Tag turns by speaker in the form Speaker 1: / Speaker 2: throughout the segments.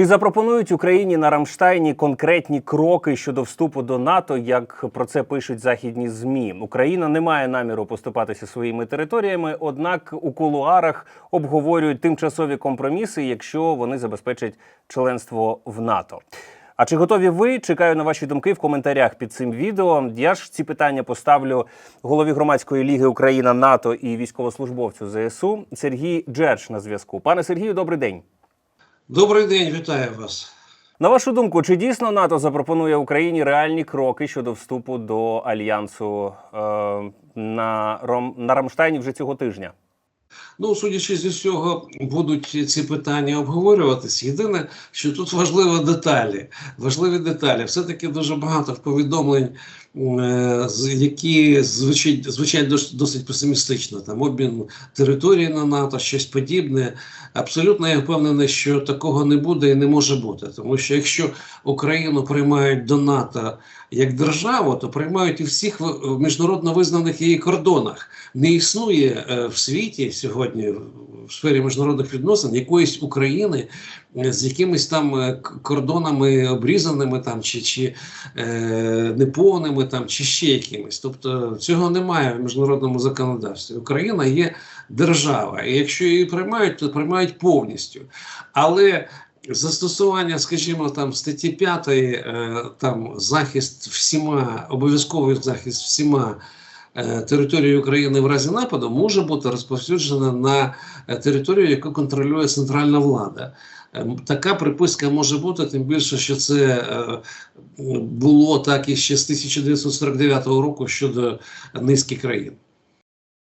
Speaker 1: І запропонують Україні на Рамштайні конкретні кроки щодо вступу до НАТО, як про це пишуть західні змі. Україна не має наміру поступатися своїми територіями, однак у кулуарах обговорюють тимчасові компроміси, якщо вони забезпечать членство в НАТО. А чи готові ви? Чекаю на ваші думки в коментарях під цим відео. Я ж ці питання поставлю голові громадської ліги Україна НАТО і військовослужбовцю ЗСУ Сергій Джерч на зв'язку. Пане Сергію, добрий день.
Speaker 2: Добрий день, вітаю вас.
Speaker 1: На вашу думку, чи дійсно НАТО запропонує Україні реальні кроки щодо вступу до альянсу е, на, Ром, на Рамштайні вже цього тижня?
Speaker 2: Ну, судячи з усього, будуть ці питання обговорюватись. Єдине, що тут важливі деталі. Важливі деталі. Все-таки дуже багато повідомлень, е, які звучать, звучать досить песимістично. Там обмін території на НАТО, щось подібне. Абсолютно я впевнений, що такого не буде і не може бути. Тому що якщо Україну приймають до НАТО як державу, то приймають і всіх міжнародно визнаних її кордонах. Не існує е, в світі сьогодні в сфері міжнародних відносин якоїсь України е, з якимись там е, кордонами обрізаними там чи, чи е, неповними там, чи ще якимись. Тобто цього немає в міжнародному законодавстві. Україна є держава, і якщо її приймають, то приймають повністю. Але Застосування, скажімо, там статті 5, е, там захист всіма, обов'язковий захист всіма е, територією України в разі нападу може бути розповсюджена на е, територію, яку контролює центральна влада. Е, Така приписка може бути, тим більше, що це було так і ще з 1949 року щодо низки країн.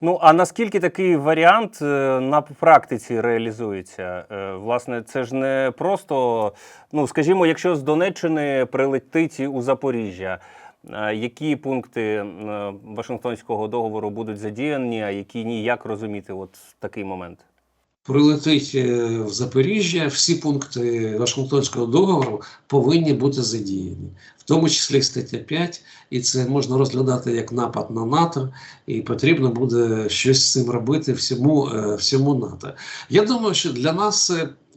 Speaker 1: Ну а наскільки такий варіант на практиці реалізується? Власне, це ж не просто, ну скажімо, якщо з Донеччини прилетить у Запоріжжя, які пункти е, Вашингтонського договору будуть задіяні, а які ні, як розуміти от такий момент?
Speaker 2: прилетить е, в Запоріжжя, всі пункти Вашингтонського договору повинні бути задіяні, в тому числі стаття 5, і це можна розглядати як напад на НАТО, і потрібно буде щось з цим робити всьому, е, всьому НАТО. Я думаю, що для нас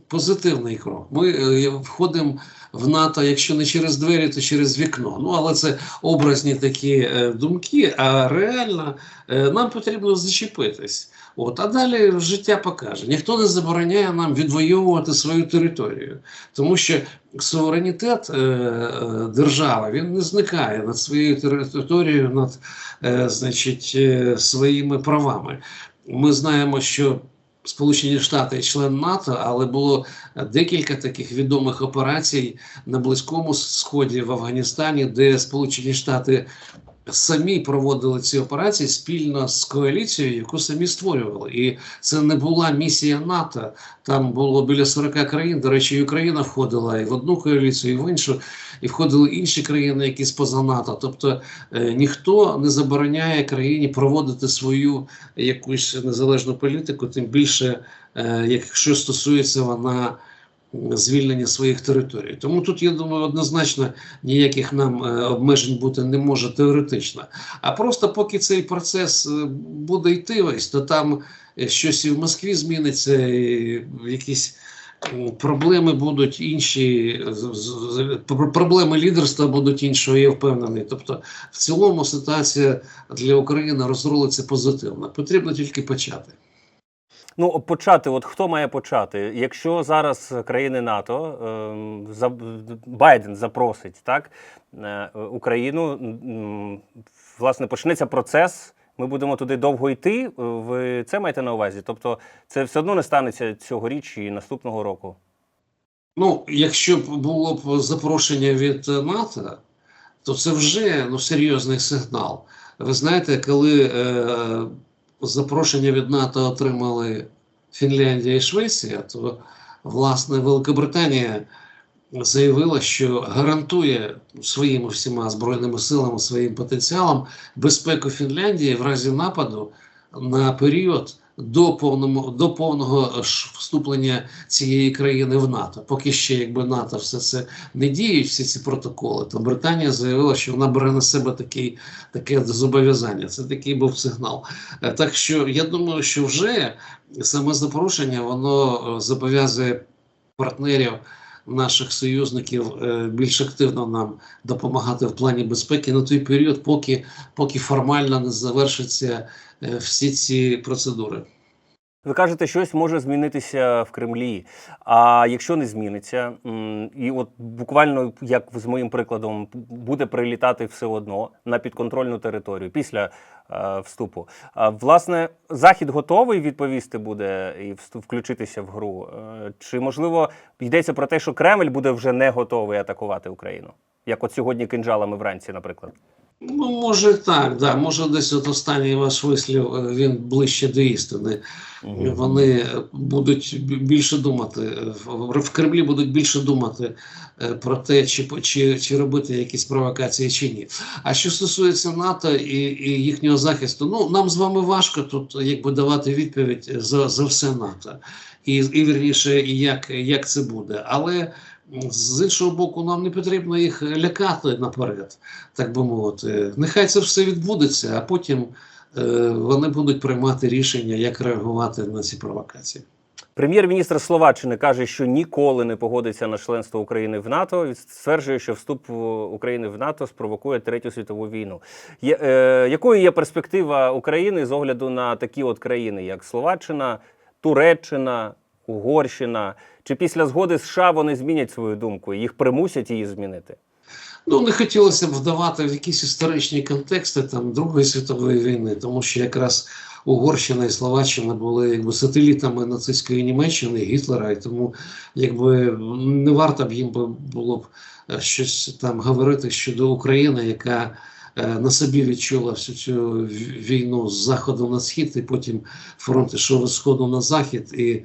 Speaker 2: позитивний крок. Ми е, входимо в НАТО, якщо не через двері, то через вікно. Ну але це образні такі е, думки. А реально е, нам потрібно зачепитись. От, а далі життя покаже. Ніхто не забороняє нам відвоювати свою територію, тому що суверенітет е, держави він не зникає над своєю територією, над е, значить, е, своїми правами. Ми знаємо, що Сполучені Штати член НАТО, але було декілька таких відомих операцій на Близькому Сході в Афганістані, де Сполучені Штати самі проводили ці операції спільно з коаліцією, яку самі створювали. І це не була місія НАТО. Там було біля 40 країн. До речі, і Україна входила і в одну коаліцію, і в іншу, і входили інші країни, які поза НАТО. Тобто е, ніхто не забороняє країні проводити свою якусь незалежну політику, тим більше, е, якщо стосується вона звільнення своїх територій. Тому тут, я думаю, однозначно ніяких нам е, обмежень бути не може теоретично. А просто поки цей процес е, буде йти, ось, то там е, щось і в Москві зміниться, і якісь проблеми будуть інші, проблеми лідерства будуть іншого, я впевнений. Тобто, в цілому ситуація для України розрулиться позитивно. Потрібно тільки почати.
Speaker 1: Ну, почати, от хто має почати? Якщо зараз країни НАТО за, Байден запросить так, е, Україну, власне, почнеться процес. Ми будемо туди довго йти. Ви це маєте на увазі? Тобто, це все одно не станеться цьогоріч і наступного року.
Speaker 2: Ну, якщо б було б запрошення від е, НАТО, то це вже ну, серйозний сигнал. Ви знаєте, коли е, запрошення від НАТО отримали Фінляндія і Швеція, то власне Великобританія заявила, що гарантує своїми всіма збройними силами, своїм потенціалом безпеку Фінляндії в разі нападу на період до повному до повного вступлення цієї країни в НАТО. Поки ще якби НАТО все це не діють, всі ці протоколи, то Британія заявила, що вона бере на себе такий, таке зобов'язання. Це такий був сигнал. Е, Так що я думаю, що вже саме запрошення воно е, зобов'язує партнерів наших союзників е, більш активно нам допомагати в плані безпеки на той період, поки, поки формально не завершаться е, всі ці процедури.
Speaker 1: Ви кажете, щось може змінитися в Кремлі. А якщо не зміниться, і от буквально як з моїм прикладом, буде прилітати все одно на підконтрольну територію після е, вступу. А, власне, захід готовий відповісти буде і включитися в гру. Е, Чи можливо йдеться про те, що Кремль буде вже не готовий атакувати Україну? Як от сьогодні кинджалами вранці, наприклад.
Speaker 2: Ну, може так, да. може десь от останній ваш вислів е, він ближче до істини. Вони будуть більше думати в Кремлі будуть більше думати е, про те, чи, чи, чи робити якісь провокації чи ні. А що стосується НАТО і, і їхнього захисту, ну нам з вами важко тут якби давати відповідь за, за все НАТО. І, і вірніше, як, як це буде. Але з іншого боку, нам не потрібно їх лякати наперед, так би мовити. Нехай це все відбудеться, а потім е, вони будуть приймати рішення, як реагувати на ці провокації.
Speaker 1: Прем'єр-міністр Словаччини каже, що ніколи не погодиться на членство України в НАТО. Стверджує, що вступ України в НАТО спровокує третю світову війну. Є, е, якою є перспектива України з огляду на такі от країни, як Словаччина, Туреччина, Угорщина? Чи після згоди США вони змінять свою думку? Їх примусять її змінити?
Speaker 2: Ну, не хотілося б вдавати в якісь історичні контексти там Другої світової війни, тому що якраз Угорщина і Словаччина були якби сателітами нацистської Німеччини, Гітлера, і тому якби не варто б їм було б е, щось там говорити щодо України, яка на собі відчула всю цю війну з заходу на схід, і потім фронт ішов з сходу на захід, і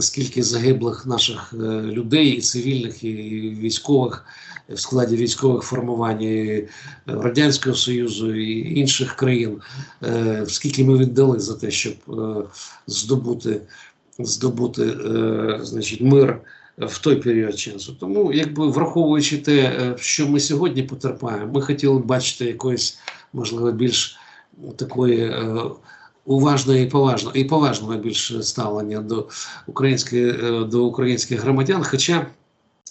Speaker 2: скільки загиблих наших е, людей, і цивільних, і військових в складі військових формувань і е, Радянського Союзу і інших країн, е, скільки ми віддали за те, щоб е, здобути, здобути е, значить, мир в той період часу. Тому, якби враховуючи те, е, що ми сьогодні потерпаємо, ми хотіли б бачити якоїсь, можливо, більш такої. е, Уважної і поважного і поважного більше ставлення до української е, до українських громадян. Хоча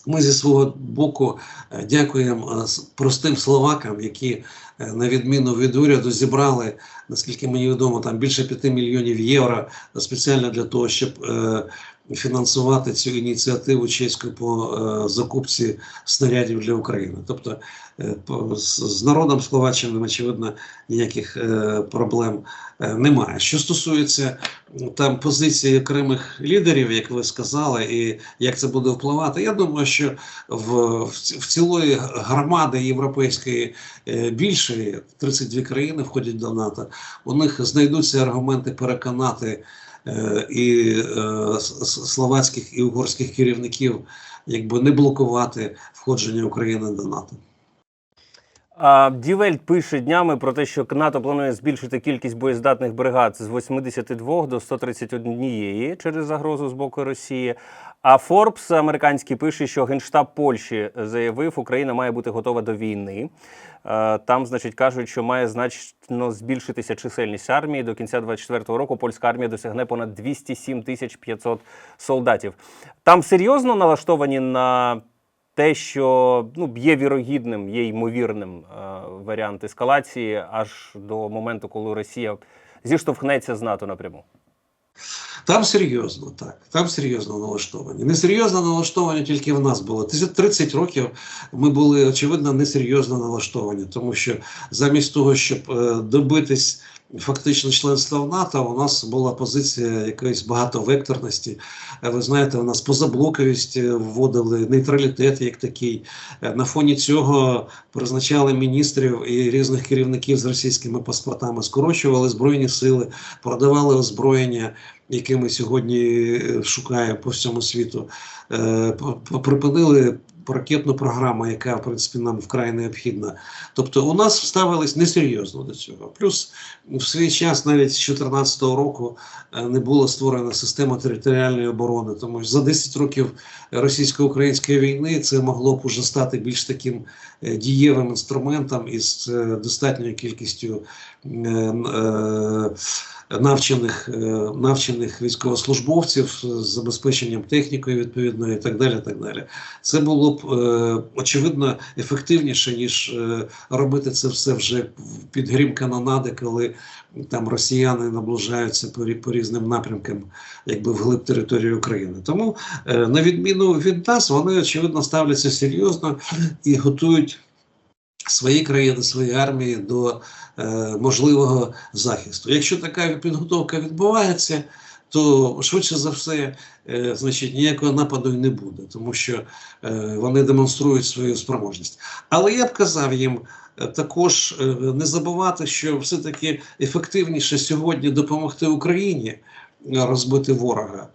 Speaker 2: ми зі свого боку дякуємо простим словакам, які на відміну від уряду зібрали, наскільки мені відомо, там більше 5 мільйонів євро спеціально для того, щоб фінансувати цю ініціативу чеську по е, закупці снарядів для України. Тобто е, по- з, з народом Словаччини, очевидно, ніяких е, проблем е, немає. Що стосується там позиції окремих лідерів, як ви сказали, і як це буде впливати, я думаю, що в, в, в цілої громади європейської е, більшої 32 країни входять до НАТО. У них знайдуться аргументи переконати і е, с- с- словацьких і угорських керівників, якби не блокувати входження України до НАТО.
Speaker 1: Дівельт пише днями про те, що НАТО планує збільшити кількість боєздатних бригад з 82 до 131 через загрозу з боку Росії. А Форбс американський пише, що генштаб Польщі заявив, Україна має бути готова до війни. Е, Там, значить, кажуть, що має значно збільшитися чисельність армії. До кінця 24-го року польська армія досягне понад 207 тисяч 500 солдатів. Там серйозно налаштовані на те, що ну, є вірогідним, є ймовірним е, варіант ескалації аж до моменту, коли Росія зіштовхнеться з НАТО напряму.
Speaker 2: Там серйозно, так. Там серйозно налаштовані. Несерйозно налаштовані тільки в нас було. 30 років ми були, очевидно, несерйозно налаштовані, тому що замість того, щоб е, добитись фактично членства в НАТО, у нас була позиція якоїсь багатовекторності. Е, Ви знаєте, у нас позаблоковість е, вводили нейтралітет як такий. Е, На фоні цього призначали міністрів і різних керівників з російськими паспортами, скорочували збройні сили, продавали озброєння, яке ми сьогодні шукаємо по всьому світу. Припинили ракетну програму, яка в принципі нам вкрай необхідна. Тобто, у нас ставились несерйозно до цього. Плюс в свій час, навіть з 2014 року, е, не була створена система територіальної оборони. Тому що за 10 років російсько-української війни це могло б уже стати більш таким е, дієвим інструментом із е, достатньою кількістю е, е, навчених, е, навчених військовослужбовців з забезпеченням технікою відповідною і так далі. Так далі. Це було б е, очевидно ефективніше, ніж е, робити це все вже під грім канонади, коли там росіяни наближаються по, по різним напрямкам, якби вглиб території України. Тому, на відміну від нас, вони очевидно ставляться серйозно і готують свої країни, свої армії до е, можливого захисту. Якщо така підготовка відбувається, то швидше за все, е, значить, ніякого нападу й не буде, тому що е, вони демонструють свою спроможність. Але я б казав їм е, також е, не забувати, що все-таки ефективніше сьогодні допомогти Україні е, розбити ворога.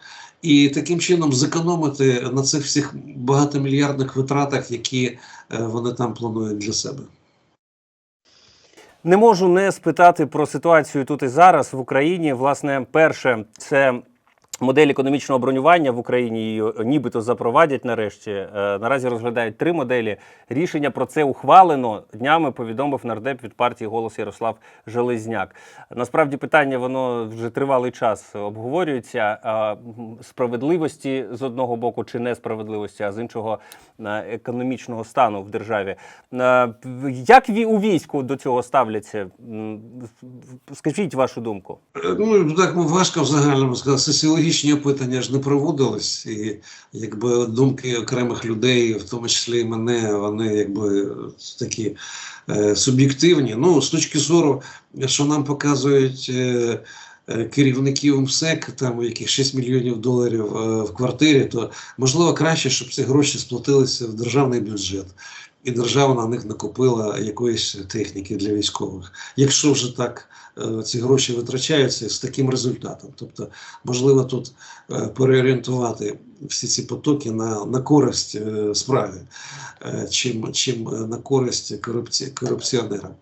Speaker 2: І таким чином зекономити на цих всіх багатомільярдних витратах, які е, вони там планують для себе.
Speaker 1: Не можу не спитати про ситуацію тут і зараз в Україні. Власне, перше, це модель економічного бронювання в Україні її нібито запровадять нарешті. Е, Наразі розглядають три моделі. Рішення про це ухвалено. Днями повідомив нардеп від партії голос Ярослав Железняк. Насправді питання воно вже тривалий час обговорюється. Справедливості з одного боку чи несправедливості, а з іншого е, економічного стану в державі. Е, Як у війську до цього ставляться? Скажіть вашу думку.
Speaker 2: Е, Ну так важко в загальному сказати. Соціологічні опитання ж не проводились, і якби думки окремих людей, в тому числі і мене, вони якби такі е, суб'єктивні. Ну, з точки зору, що нам показують. Е, е, Керівників МСЕК, там у яких 6 мільйонів доларів е, в квартирі, то можливо краще, щоб ці гроші сплатилися в державний бюджет, і держава на них накопила якоїсь техніки для військових. Якщо вже так е, ці гроші витрачаються з таким результатом. Тобто, можливо, тут е, переорієнтувати всі ці потоки на, на користь е, справі, е, чим, чим на користь корупці, корупціонерам.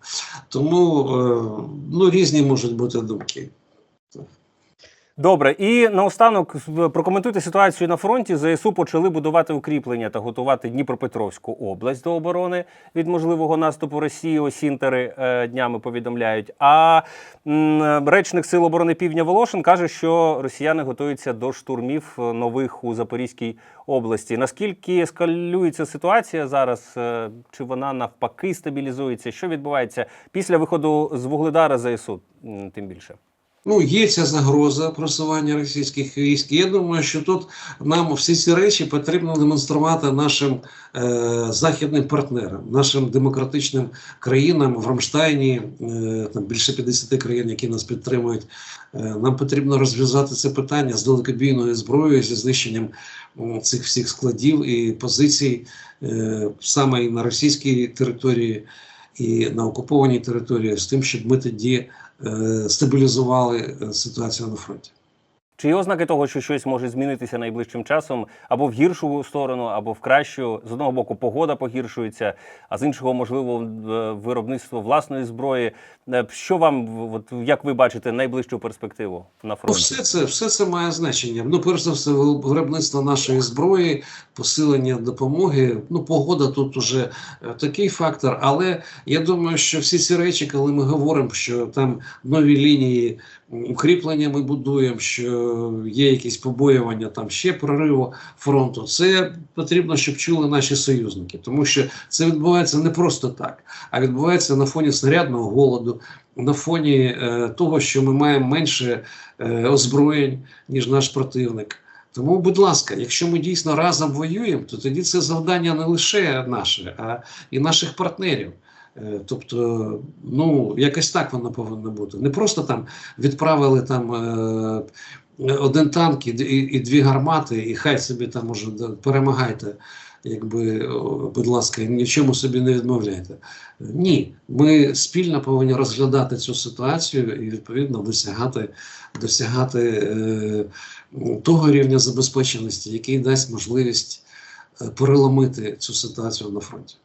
Speaker 2: Тому ну, різні можуть бути думки.
Speaker 1: Добре, і наостанок прокоментуйте ситуацію на фронті. ЗСУ почали будувати укріплення та готувати Дніпропетровську область до оборони від можливого наступу Росії. Осінтери е, днями повідомляють. А речник Сил оборони Півдня Волошин каже, що росіяни готуються до штурмів е, нових у Запорізькій області. Наскільки ескалюється ситуація зараз? Е, Чи вона навпаки стабілізується? Що відбувається після виходу з Вугледара ЗСУ? Тим більше.
Speaker 2: Ну, є ця загроза просування російських військ. Я думаю, що тут нам всі ці речі потрібно демонструвати нашим е, західним партнерам, нашим демократичним країнам в Рамштайні, е, там більше 50 країн, які нас підтримують. Е, нам потрібно розв'язати це питання з далекобійною зброєю, зі знищенням м, цих всіх складів і позицій е, саме і на російській території. І на окупованій території з тим, щоб ми тоді е, стабілізували е, ситуацію на фронті.
Speaker 1: Чи є ознаки того, що щось може змінитися найближчим часом або в гіршу сторону, або в кращу? З одного боку, погода погіршується, а з іншого, можливо, е, виробництво власної зброї. Е, Що вам, от, як ви бачите, найближчу перспективу на
Speaker 2: Ну,
Speaker 1: фронті?
Speaker 2: все це, все це має значення. Ну, перш за все, виробництво нашої зброї, посилення допомоги. Ну, погода тут уже е, такий фактор. Але я думаю, що всі ці речі, коли ми говоримо, що там нові лінії укріплення ми будуємо, що є якісь побоювання, там ще прориву фронту. Це потрібно, щоб чули наші союзники, тому що це відбувається не просто так, а відбувається на фоні снарядного голоду, на фоні е, того, що ми маємо менше е, озброєнь, ніж наш противник. Тому, будь ласка, якщо ми дійсно разом воюємо, то тоді це завдання не лише наше, а і наших партнерів. Е, Тобто, ну якось так воно повинно бути. Не просто там відправили там е, один танк і, і, і дві гармати, і хай собі там може перемагайте. Якби, будь ласка, ні в собі не відмовляйте. Ні, ми спільно повинні розглядати цю ситуацію і відповідно досягати, досягати е, того рівня забезпеченості, який дасть можливість е, переломити цю ситуацію на фронті.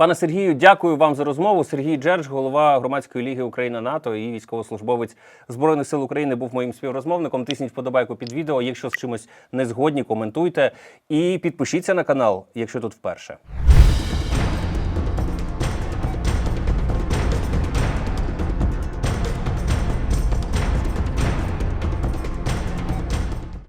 Speaker 1: Пане Сергію, дякую вам за розмову. Сергій Джердж, голова громадської ліги Україна НАТО і військовослужбовець Збройних сил України, був моїм співрозмовником. Тисніть вподобайку під відео. Якщо з чимось не згодні, коментуйте і підпишіться на канал, якщо тут вперше.